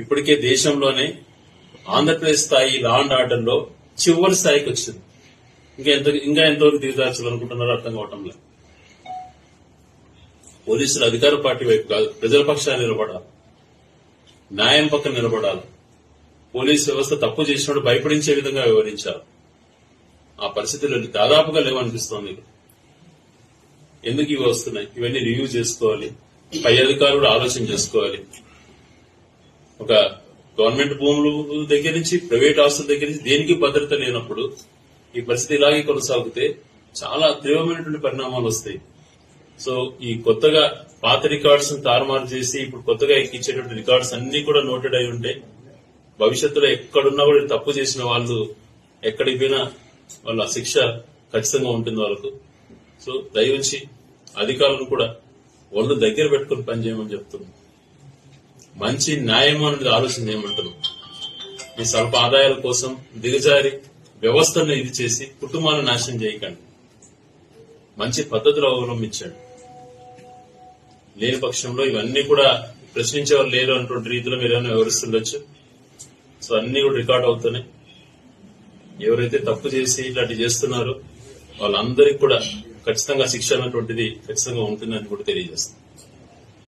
ఇప్పటికే దేశంలోనే ఆంధ్రప్రదేశ్ స్థాయి లా అండ్ ఆర్డర్ చివరి స్థాయికి వచ్చింది. ఇంకా ఎంత ఇంకా ఎంతవరకు దిగజార్చాలనుకుంటున్నారో అర్థం కావటం లేదు. పోలీసులు అధికార పార్టీ వైపు కాదు ప్రజల పక్షాన్ని నిలబడాలి. న్యాయం పక్కన నిలబడాలి. పోలీస్ వ్యవస్థ తప్పు చేసినప్పుడు భయపడించే విధంగా వివరించాలి ఆ పరిస్థితులు దాదాపుగా లేవనిపిస్తోంది ఎందుకు ఇవి వస్తున్నాయి? ఇవన్నీ రివ్యూ చేసుకోవాలి. పై అధికారులు ఆలోచన చేసుకోవాలి. ఒక గవర్నమెంట్ భూముల దగ్గర నుంచి ప్రైవేట్ ఆస్తుల దగ్గర నుంచి దేనికి భద్రత లేనప్పుడు ఈ పరిస్థితి ఇలాగే కొనసాగితే చాలా తీవ్రమైనటువంటి పరిణామాలు వస్తాయి. సో ఈ కొత్తగా పాత రికార్డ్స్ తారుమారు చేసి ఇప్పుడు కొత్తగా ఎక్కించేటువంటి రికార్డ్స్ అన్ని కూడా నోటెడ్ అయి ఉంటే భవిష్యత్తులో ఎక్కడున్నా కూడా తప్పు చేసిన వాళ్ళు ఎక్కడికి పోయినా వాళ్ళ శిక్ష ఖచ్చితంగా ఉంటుంది వాళ్ళకు. సో దయవుంచి అధికారులను కూడా ఒళ్ళు దగ్గర పెట్టుకుని పనిచేయమని చెప్తున్నాం. మంచి న్యాయము అనేది ఆలోచన చేయమంటున్నాం ఈ స్వల్ప ఆదాయాల కోసం దిగజారి వ్యవస్థను ఇది చేసి కుటుంబాలను నాశనం చేయకండి. మంచి పద్ధతులు అవలంబించండి. లేని పక్షంలో ఇవన్నీ కూడా ప్రశ్నించేవారు లేరు అన్నటువంటి రీతిలో మీరు ఏమైనా వివరిస్తుండొచ్చు? సో అన్ని కూడా రికార్డ్ అవుతున్నాయి. ఎవరైతే తప్పు చేసి ఇలాంటి చేస్తున్నారో వాళ్ళందరికీ కూడా ఖచ్చితంగా శిక్ష అన్నటువంటిది ఖచ్చితంగా ఉంటుందని కూడా తెలియజేస్తాం.